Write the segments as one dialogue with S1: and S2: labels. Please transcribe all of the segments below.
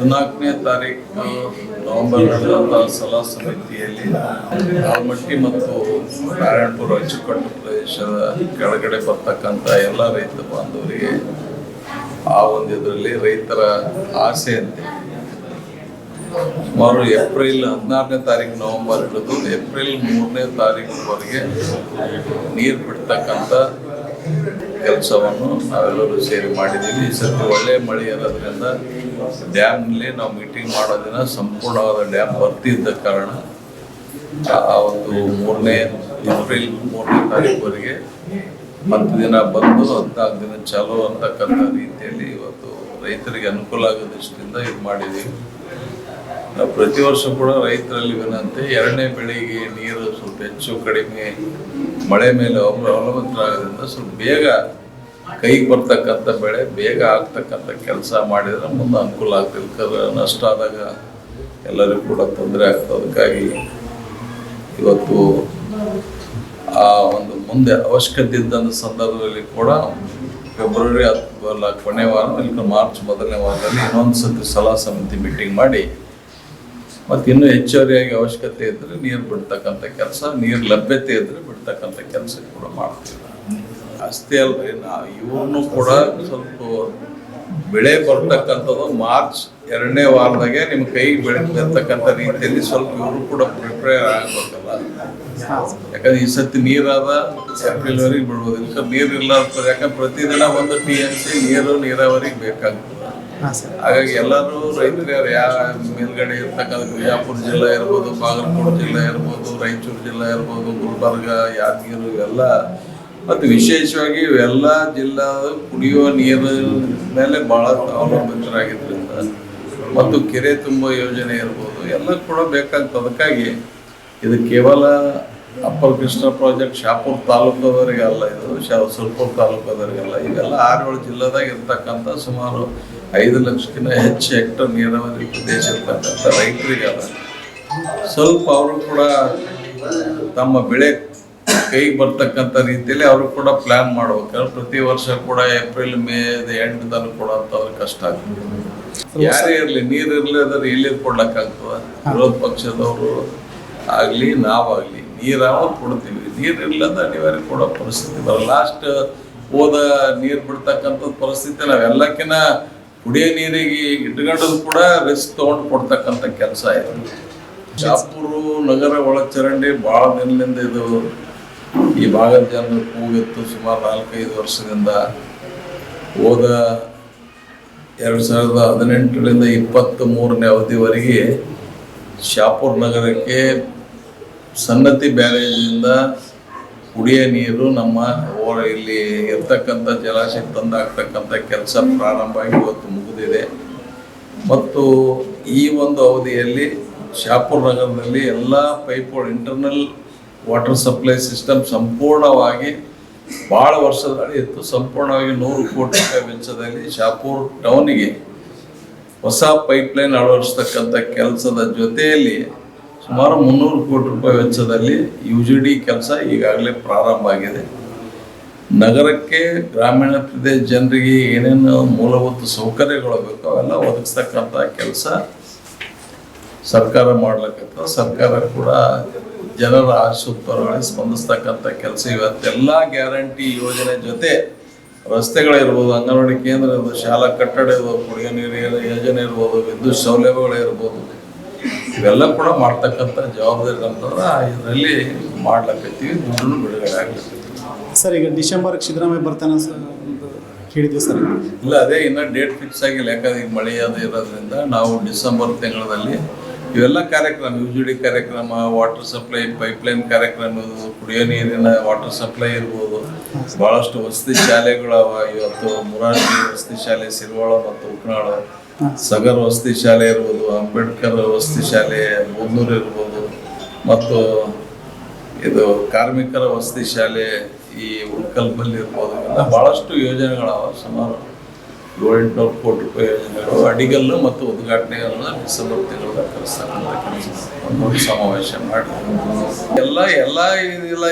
S1: ಹದಿನಾಲ್ಕನೇ ತಾರೀಕು ನವೆಂಬರ್ ನಡೆದಂಥ ಸಲಹಾ ಸಮಿತಿಯಲ್ಲಿ ಆಲ್ಮಟ್ಟಿ ಮತ್ತು ನಾರಾಯಣಪುರ ಅಚ್ಚುಕಟ್ಟು ಪ್ರದೇಶದ ಕೆಳಗಡೆ ಬರ್ತಕ್ಕಂಥ ಎಲ್ಲ ರೈತ ಬಾಂಧವರಿಗೆ ಆ ಒಂದು ಇದರಲ್ಲಿ ರೈತರ ಆಸೆಯಂತೆ ಸುಮಾರು ಏಪ್ರಿಲ್ ಹದಿನಾರನೇ ತಾರೀಕು ನವೆಂಬರ್ ಹಿಡಿದು ಏಪ್ರಿಲ್ ಮೂರನೇ ತಾರೀಕುವರೆಗೆ ನೀರು ಬಿಡ್ತಕ್ಕಂಥ ಕೆಲಸವನ್ನು ನಾವೆಲ್ಲರೂ ಸೇರಿ ಮಾಡಿದ್ದೀವಿ. ಈ ಸರ್ತಿ ಒಳ್ಳೆ ಮಳೆ ಇರೋದ್ರಿಂದ ಡ್ಯಾಮ್ನಲ್ಲಿ ನಾವು ಮೀಟಿಂಗ್ ಮಾಡೋ ದಿನ ಸಂಪೂರ್ಣವಾದ ಡ್ಯಾಮ್ ಬರ್ತಿದ್ದ ಕಾರಣ ಆ ಒಂದು ಮೂರನೇ ಏಪ್ರಿಲ್ ಮೂರನೇ ತಾರೀಕುವರೆಗೆ ಹತ್ತು ದಿನ ಬಂದು ಹದಿನಾಲ್ಕು ದಿನ ಚಾಲು ಅಂತಕ್ಕಂಥ ರೀತಿಯಲ್ಲಿ ಇವತ್ತು ರೈತರಿಗೆ ಅನುಕೂಲ ಆಗೋ ದೃಷ್ಟಿಯಿಂದ ಇದು ಮಾಡಿದ್ದೀವಿ. ನಾವು ಪ್ರತಿ ವರ್ಷ ಕೂಡ ರೈತರಲ್ಲಿ ಏನಂತೆ ಎರಡನೇ ಬೆಳೆಗೆ ನೀರು ಸ್ವಲ್ಪ ಹೆಚ್ಚು ಕಡಿಮೆ, ಮಳೆ ಮೇಲೆ ಅವಲಂಬಿತರಾಗೋದ್ರಿಂದ ಸ್ವಲ್ಪ ಬೇಗ ಕೈಗೆ ಬರ್ತಕ್ಕಂಥ ಬೆಳೆ, ಬೇಗ ಆಗ್ತಕ್ಕಂಥ ಕೆಲಸ ಮಾಡಿದ್ರೆ ಮುಂದೆ ಅನುಕೂಲ ಆಗ್ತದೆ. ಯಾಕಂದ್ರೆ ನಷ್ಟ ಆದಾಗ ಎಲ್ಲರಿಗೂ ಕೂಡ ತೊಂದರೆ ಆಗ್ತದೆ. ಅದಕ್ಕಾಗಿ ಇವತ್ತು ಆ ಒಂದು ಮುಂದೆ ಅವಶ್ಯಕತೆ ಇದ್ದಂಥ ಸಂದರ್ಭದಲ್ಲಿ ಕೂಡ ಫೆಬ್ರವರಿ ಅಲ್ಲ ಕೊನೆ ವಾರ ಇಲ್ಲ ಮಾರ್ಚ್ ಮೊದಲನೇ ವಾರದಲ್ಲಿ ಇನ್ನೊಂದು ಸತಿ ಸಲಹಾ ಸಮಿತಿ ಮೀಟಿಂಗ್ ಮಾಡಿ, ಮತ್ತು ಇನ್ನೂ ಹೆಚ್ಚುವರಿಯಾಗಿ ಅವಶ್ಯಕತೆ ಇದ್ದರೆ ನೀರು ಬಿಡ್ತಕ್ಕಂಥ ಕೆಲಸ, ನೀರು ಲಭ್ಯತೆ ಇದ್ದರೆ ಬಿಡ್ತಕ್ಕಂಥ ಕೆಲಸ ಕೂಡ ಮಾಡ್ತೀವಿ. ಅಷ್ಟೇ ಅಲ್ರಿ. ನಾವು ಇವನು ಕೂಡ ಸ್ವಲ್ಪ ಬೆಳೆ ಬರ್ತಕ್ಕಂಥದ್ದು ಮಾರ್ಚ್ ಎರಡನೇ ವಾರದಾಗೆ ನಿಮ್ಮ ಕೈಗೆ ಬೆಳೆ ಬರ್ತಕ್ಕಂಥ ರೀತಿಯಲ್ಲಿ ಸ್ವಲ್ಪ ಇವರು ಕೂಡ ಪ್ರಿಪೇರ್ ಆಗ್ಬೇಕಲ್ಲ. ಯಾಕಂದ್ರೆ ಈ ಸತಿ ನೀರಾದ ಏಪ್ರಿಲ್ವರೆಗೆ ಬಿಡ್ಬೋದು ಇಲ್ಲ ನೀರು ಇಲ್ಲ ಅಂತಂದ್ರೆ ಯಾಕಂದ್ರೆ ಪ್ರತಿದಿನ ಒಂದು ಟಿ ಎಂ ಸಿ ನೀರು ನೀರಾವರಿಗೆ ಬೇಕಾಗ್ತದೆ. ಹಾಗಾಗಿ ಎಲ್ಲರೂ ರೈತರು ಯಾರು ಯಾವ ಮೇಲ್ಗಡೆ ಇರ್ತಕ್ಕಂಥ ಬಿಜಾಪುರ ಜಿಲ್ಲೆ ಇರ್ಬೋದು ಬಾಗಲಕೋಟೆ ಜಿಲ್ಲೆ ಇರ್ಬೋದು ರಾಯಚೂರು ಜಿಲ್ಲೆ ಇರ್ಬೋದು ಗುಲ್ಬರ್ಗ ಯಾದಗಿರಿ ಇವೆಲ್ಲ ಮತ್ತು ವಿಶೇಷವಾಗಿ ಇವೆಲ್ಲ ಜಿಲ್ಲಾ ಕುಡಿಯುವ ನೀರು ಮೇಲೆ ಭಾಳ ಅವಲಂಬಿತರಾಗಿದ್ದರಿಂದ ಮತ್ತು ಕೆರೆ ತುಂಬ ಯೋಜನೆ ಇರ್ಬೋದು, ಎಲ್ಲ ಕೂಡ ಬೇಕಾಗ್ತದೆ ಅದಕ್ಕಾಗಿ ಇದು ಕೇವಲ ಅಪ್ಪರ್ ಕೃಷ್ಣ ಪ್ರಾಜೆಕ್ಟ್ ಶಾಪುರ್ ತಾಲೂಕದವರಿಗೆ ಅಲ್ಲ, ಇದು ಶಾ ಸುಲ್ಪುರ್ ತಾಲೂಕದವರಿಗೆಲ್ಲ ಇವೆಲ್ಲ ಆರೇಳು ಜಿಲ್ಲೆದಾಗ ಇರ್ತಕ್ಕಂಥ ಸುಮಾರು ಐದು ಲಕ್ಷಕ್ಕಿಂತ ಹೆಚ್ಚು ಹೆಕ್ಟರ್ ನೀರಾವರಿ ಪ್ರದೇಶ ಇರ್ತಕ್ಕಂಥ ರೈತರಿಗೆಲ್ಲ ಸ್ವಲ್ಪ ಅವರು ಕೂಡ ತಮ್ಮ ಬೆಳೆ ಕೈಗೆ ಬರ್ತಕ್ಕಂಥ ರೀತಿಯಲ್ಲಿ ಅವರು ಕೂಡ ಪ್ಲಾನ್ ಮಾಡ್ಬೇಕಾದ್ರೆ ಪ್ರತಿ ವರ್ಷ ಕೂಡ ಏಪ್ರಿಲ್ ಮೇ ಎಂಡ್ ತನಕ ಕೂಡ ಅಂತಂದ್ರೆ ಕಷ್ಟ ಆಗ್ತದೆ. ಯಾರೇ ಇರಲಿ ನೀರು ಇರ್ಲಿದ್ರೆ ಎಲ್ಲಿ ಕೊಡ್ಲಕ್ಕಾಗ್ತದ ವಿರೋಧ ಪಕ್ಷದವರು ಆಗ್ಲಿ ನಾವಾಗ್ಲಿ ನೀರಾವ ಕೊಡ್ತೀವಿ. ನೀರು ಅಂದ್ರೆ ಅನಿವಾರ್ಯ ಕೊಡೋ ಪರಿಸ್ಥಿತಿ ಬರಲ್ಲ. ಲಾಸ್ಟ್ ಹೋದ ನೀರು ಬಿಡ್ತಕ್ಕಂಥ ಪರಿಸ್ಥಿತಿ ನಾವೆಲ್ಲಕ್ಕಿಂತ ಕುಡಿಯೋ ನೀರಿಗೆ ಇಟ್ಕೊಂಡದ್ದು ಕೂಡ ರಿಸ್ಕ್ ತಗೊಂಡು ಕೊಡ್ತಕ್ಕಂಥ ಕೆಲಸ ಇದೆ. ಶಾಪುರು ನಗರ ಒಳಚರಂಡಿ ಭಾಳ ದಿನದಿಂದ ಇದು ಈ ಭಾಗದ ಜನರು ಕೂಗಿತ್ತು ಸುಮಾರು ನಾಲ್ಕೈದು ವರ್ಷದಿಂದ ಹೋದ ಎರಡು ಸಾವಿರದ ಹದಿನೆಂಟರಿಂದ ಇಪ್ಪತ್ತ್ ಮೂರನೇ ಅವಧಿವರೆಗೆ ಶಾಪುರ್ ನಗರಕ್ಕೆ ಸನ್ನತಿ ಬ್ಯಾರೇಜಿಂದ ಕುಡಿಯ ನೀರು ನಮ್ಮ ಓ- ಇಲ್ಲಿ ಇರ್ತಕ್ಕಂಥ ಜಲಾಶಯ ತಂದಾಗ್ತಕ್ಕಂಥ ಕೆಲಸ ಪ್ರಾರಂಭ ಇವತ್ತು ಮುಗಿದಿದೆ. ಮತ್ತು ಈ ಒಂದು ಅವಧಿಯಲ್ಲಿ ಶಾಪುರ್ ನಗರದಲ್ಲಿ ಎಲ್ಲ ಪೈಪ್ಗಳು ಇಂಟರ್ನಲ್ ವಾಟರ್ ಸಪ್ಲೈ ಸಿಸ್ಟಮ್ ಸಂಪೂರ್ಣವಾಗಿ ಭಾಳ ವರ್ಷದ ಹಳೆ ಇತ್ತು. ಸಂಪೂರ್ಣವಾಗಿ ನೂರು ಕೋಟಿ ರೂಪಾಯಿ ವೆಚ್ಚದಲ್ಲಿ ಶಾಪುರ್ ಟೌನಿಗೆ ಹೊಸ ಪೈಪ್ಲೈನ್ ಅಳವಡಿಸ್ತಕ್ಕಂಥ ಕೆಲಸದ ಜೊತೆಯಲ್ಲಿ ಸುಮಾರು ಮುನ್ನೂರು ಕೋಟಿ ರೂಪಾಯಿ ವೆಚ್ಚದಲ್ಲಿ ಯು ಜಿ ಡಿ ಕೆಲಸ ಈಗಾಗಲೇ ಪ್ರಾರಂಭ ಆಗಿದೆ. ನಗರಕ್ಕೆ ಗ್ರಾಮೀಣ ಪ್ರದೇಶ ಜನರಿಗೆ ಏನೇನು ಮೂಲಭೂತ ಸೌಕರ್ಯಗಳು ಬೇಕು ಅವೆಲ್ಲ ಒದಗಿಸ್ತಕ್ಕಂಥ ಕೆಲಸ ಸರ್ಕಾರ ಮಾಡ್ಲಕ್ಕ ಸರ್ಕಾರ ಕೂಡ ಜನರ ಆಶೋತ್ತರಗಳಿಗೆ ಸ್ಪಂದಿಸ್ತಕ್ಕಂಥ ಕೆಲಸ. ಇವತ್ತೆಲ್ಲ ಗ್ಯಾರಂಟಿ ಯೋಜನೆ ಜೊತೆ ರಸ್ತೆಗಳಿರ್ಬೋದು ಅಂಗನವಾಡಿ ಕೇಂದ್ರ ಇರ್ಬೋದು ಶಾಲಾ ಕಟ್ಟಡ ಇರ್ಬೋದು ಕುಡಿಯೋ ನೀರು ಯೋಜನೆ ಇರ್ಬೋದು ವಿದ್ಯುತ್ ಸೌಲಭ್ಯಗಳು ಇರ್ಬೋದು. ಇವೆಲ್ಲ ಕೂಡ ಮಾಡ್ತಕ್ಕಂಥ ಜವಾಬ್ದಾರಿ ಅಂತಂದ್ರೆ ಇದರಲ್ಲಿ ಮಾಡ್ಲಕತ್ತೀವಿ ದುಡ್ಡು ಬಿಡುಗಡೆ ಆಗ್ಲಕತ್ತೀವಿ.
S2: ಸರ್ ಈಗ ಡಿಸೆಂಬರ್ ಸಿದ್ದರಾಮಯ್ಯ ಬರ್ತಾನೆ ಕೇಳಿದ್ವಿ ಸರ್.
S1: ಇಲ್ಲ ಅದೇ ಇನ್ನೂ ಡೇಟ್ ಫಿಕ್ಸ್ ಆಗಿಲ್ಲ ಯಾಕಂದ್ರೆ ಈಗ ಮಳೆ ಅದು ಇರೋದ್ರಿಂದ ನಾವು ಡಿಸೆಂಬರ್ ತಿಂಗಳಲ್ಲಿ ಇವೆಲ್ಲ ಕಾರ್ಯಕ್ರಮ ಯು ಜಿ ಡಿ ಕಾರ್ಯಕ್ರಮ ವಾಟರ್ ಸಪ್ಲೈ ಪೈಪ್ಲೈನ್ ಕಾರ್ಯಕ್ರಮ, ಕುಡಿಯೋ ನೀರಿನ ವಾಟರ್ ಸಪ್ಲೈ ಇರ್ಬೋದು. ಬಹಳಷ್ಟು ವಸತಿ ಶಾಲೆಗಳು ಅವ. ಇವತ್ತು ಮುರಾರ್ಜಿ ವಸತಿ ಶಾಲೆ ಸಿರ್ವಾಳ ಮತ್ತು ಉಕ್ನಾಳ. ಸಗರ್ ವಸತಿ ಶಾಲೆ ಇರ್ಬೋದು, ಅಂಬೇಡ್ಕರ್ ವಸತಿ ಶಾಲೆ ಮುನ್ನೂರು ಇರ್ಬೋದು. ಮತ್ತು ಇದು ಕಾರ್ಮಿಕರ ವಸತಿ ಶಾಲೆ, ಈ ಉಳ್ಕಲ್ಬಲ್ಲಿ ಇರ್ಬೋದು. ಇವೆಲ್ಲ ಭಾಳಷ್ಟು ಯೋಜನೆಗಳವ ಸುಮಾರು. ಏಳೆಂಟುನೂರು ಕೋಟಿ ರೂಪಾಯಿ ಅಡಿಗಲ್ಲು ಮತ್ತು ಉದ್ಘಾಟನೆಗಳನ್ನ ಡಿಸೆಂಬರ್ ತಿಂಗಳ ಕೆಲಸ ಸಮಾವೇಶ ಮಾಡಿ. ಎಲ್ಲ ಎಲ್ಲ ಇದೆಲ್ಲ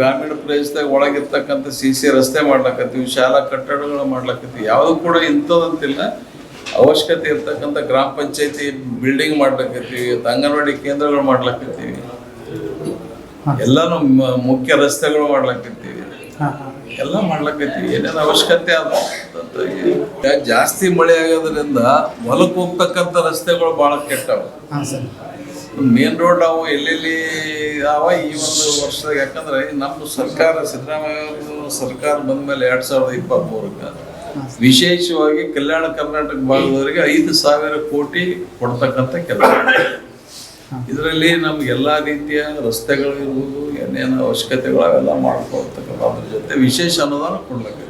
S1: ಗ್ರಾಮೀಣ ಪ್ರದೇಶದಾಗ ಒಳಗಿರ್ತಕ್ಕಂಥ ಸಿ ಸಿ ರಸ್ತೆ ಮಾಡ್ಲಕತ್ತೀವಿ ಶಾಲಾ ಕಟ್ಟಡಗಳು ಮಾಡ್ಲಕತ್ತೀವಿ. ಯಾವುದು ಕೂಡ ಇಂಥದ್ದಂತಿಲ್ಲ ಅವಶ್ಯಕತೆ ಇರ್ತಕ್ಕಂಥ ಗ್ರಾಮ ಪಂಚಾಯತಿ ಬಿಲ್ಡಿಂಗ್ ಮಾಡ್ಲಕತ್ತೀವಿ ಅಂಗನವಾಡಿ ಕೇಂದ್ರಗಳು ಮಾಡ್ಲಕತ್ತೀವಿ. ಎಲ್ಲಾನು ಮುಖ್ಯ ರಸ್ತೆಗಳು ಮಾಡ್ಲಕತ್ತೀವಿ. ಎಲ್ಲ ಮಾಡ್ಲಕ್ಕೈತಿ ಏನೇನು ಅವಶ್ಯಕತೆ ಅದ ಜಾಸ್ತಿ ಮಳೆ ಆಗೋದ್ರಿಂದ ಹೊಲಕ್ಕೆ ಹೋಗ್ತಕ್ಕಂಥ ರಸ್ತೆಗಳು ಭಾಳ ಕೆಟ್ಟವು. ಮೇನ್ ರೋಡ್ ಅವು ಎಲ್ಲೆಲ್ಲಿ ಅವ ಈ ಒಂದು ವರ್ಷದಾಗ ಯಾಕಂದ್ರೆ ನಮ್ಮ ಸರ್ಕಾರ ಸಿದ್ದರಾಮಯ್ಯ ಸರ್ಕಾರ ಸರ್ಕಾರ ಬಂದ್ಮೇಲೆ ಎರಡ್ ಸಾವಿರದ ಇಪ್ಪತ್ತ್ ಮೂರಕ್ಕೆ ವಿಶೇಷವಾಗಿ ಕಲ್ಯಾಣ ಕರ್ನಾಟಕ ಭಾಗದವರಿಗೆ ಐದು ಸಾವಿರ ಕೋಟಿ ಕೊಡ್ತಕ್ಕಂಥ ಕೆಲಸ. ಇದರಲ್ಲಿ ನಮ್ಗೆ ಎಲ್ಲಾ ರೀತಿಯ ರಸ್ತೆಗಳು ಇರ್ಬೋದು ಏನೇನು ಅವಶ್ಯಕತೆಗಳು ಅವೆಲ್ಲ ಮಾಡ್ಕೊಳ್ತಕ್ಕಂಥ ಅದ್ರ ಜೊತೆ ವಿಶೇಷ ಅನುದಾನ ಕೊಡ್ಲಿಕ್ಕೆ